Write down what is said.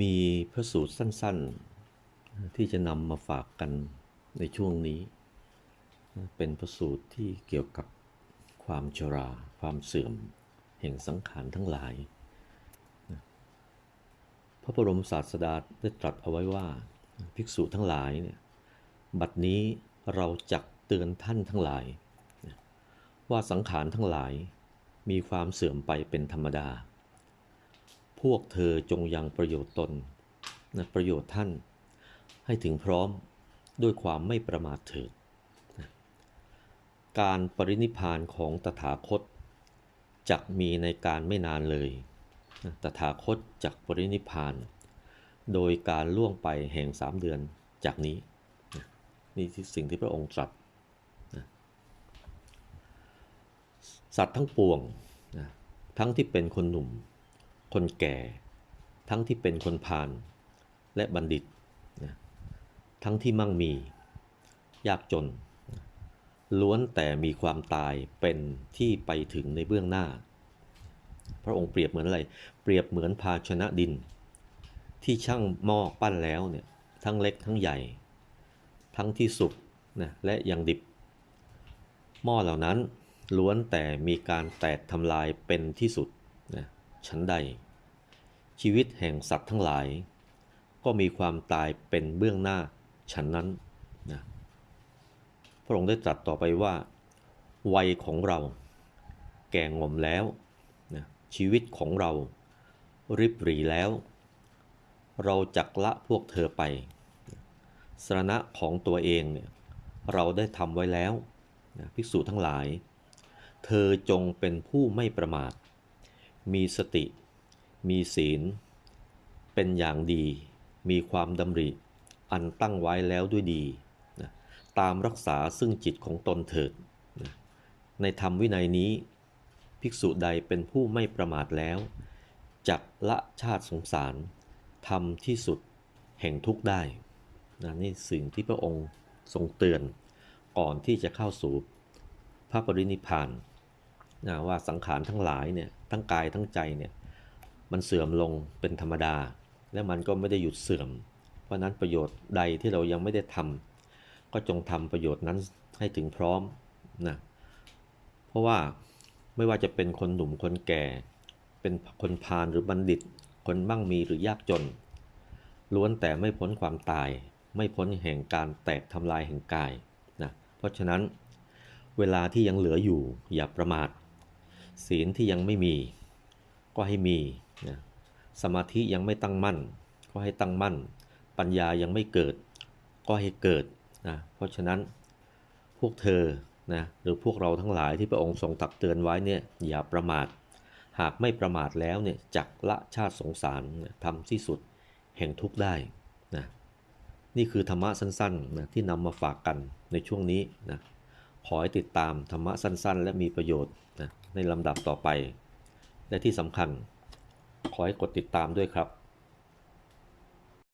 มีพระสูตรสั้นๆ ที่จะนำมาฝากกันในช่วงนี้ เป็นพระสูตรที่เกี่ยวกับความชรา ความเสื่อม แห่งสังขารทั้งหลาย พระบรมศาสดาได้ตรัสเอาไว้ว่า ภิกษุทั้งหลายเนี่ยบัดนี้เราจักเตือนท่านทั้งหลาย ว่าสังขารทั้งหลายมีความเสื่อมไปเป็นธรรมดา พวกเธอจงยังประโยชน์ตนนะประโยชน์ท่าน ให้ถึงพร้อมด้วยความไม่ประมาทเถิด การปรินิพานของตถาคตจักมีในการไม่นานเลย ตถาคตจักปรินิพาน โดยการล่วงไปแห่งสามเดือนจากนี้ นี่ที่สิ่งที่พระองค์ตรัส สัตว์ทั้งปวง ทั้งที่เป็นคนหนุ่ม คนแก่ ทั้งที่เป็นคนพาลและบัณฑิตนะทั้งที่มั่งมี ยากจน ล้วนแต่มีความตายเป็นที่ไปถึงในเบื้องหน้า พระองค์เปรียบเหมือนอะไร เปรียบเหมือนภาชนะดิน ที่ช่างหม้อปั้นแล้วเนี่ยทั้งเล็กทั้งใหญ่ ทั้งที่สุกนะและยังดิบ หม้อเหล่านั้นล้วนแต่มีการแตกทำลายเป็นที่สุดนะ ชั้นใด ชีวิตแห่งสัตว์ทั้งหลาย ก็มีความตายเป็นเบื้องหน้าฉันนั้นนะพระองค์ได้ตรัสต่อไปว่า วัยของเรา แก่งอมแล้วนะชีวิตของเรา ริบหรีแล้ว เราจักละพวกเธอไปสรณะของตัวเองเนี่ยเราได้ทำไว้แล้วนะภิกษุทั้งหลาย เธอจงเป็นผู้ไม่ประมาท มีสติ มีศีล เป็นอย่างดี มีความดำริ อันตั้งไว้แล้วด้วยดีนะตามรักษาซึ่งจิตของตนเถิดนะในธรรมวินัยนี้ ภิกษุใดเป็นผู้ไม่ประมาทแล้วจักละชาติสงสารทำที่สุดแห่งทุกได้นะนี่สิ่งที่พระองค์ทรงเตือนก่อนที่จะเข้าสู่พระปรินิพพาน นะว่าสังขารทั้งหลายเนี่ยทั้งกายทั้งใจเนี่ยมันเสื่อมลงเป็นธรรมดา และมันก็ไม่ได้หยุดเสื่อม เพราะนั้นประโยชน์ใดที่เรายังไม่ได้ทำก็จงทำประโยชน์นั้นให้ถึงพร้อมนะเพราะว่าไม่ว่าจะเป็นคนหนุ่มคนแก่ เป็นคนพาลหรือบัณฑิต คนมั่งมีหรือยากจน ล้วนแต่ไม่พ้นความตาย ไม่พ้นแห่งการแตกทำลายแห่งกายนะเพราะฉะนั้นเวลาที่ยังเหลืออยู่อย่าประมาท ศีลที่ยังไม่มี ก็ให้มีนะสมาธิยังไม่ตั้งมั่น ก็ให้ตั้งมั่น ปัญญายังไม่เกิด ก็ให้เกิดนะเพราะฉะนั้นพวกเธอนะหรือพวกเราทั้งหลายที่พระองค์ทรงตักเตือนไว้เนี่ยอย่าประมาท หากไม่ประมาทแล้วเนี่ยจักละชาติสงสารทำที่สุดแห่งทุกได้นะนี่คือธรรมะสั้นๆนะที่นำมาฝากกันในช่วงนี้นะขอให้ติดตามธรรมะสั้นๆ และมีประโยชน์นะ ในลำดับต่อไป และที่สำคัญขอให้กดติดตามด้วยครับ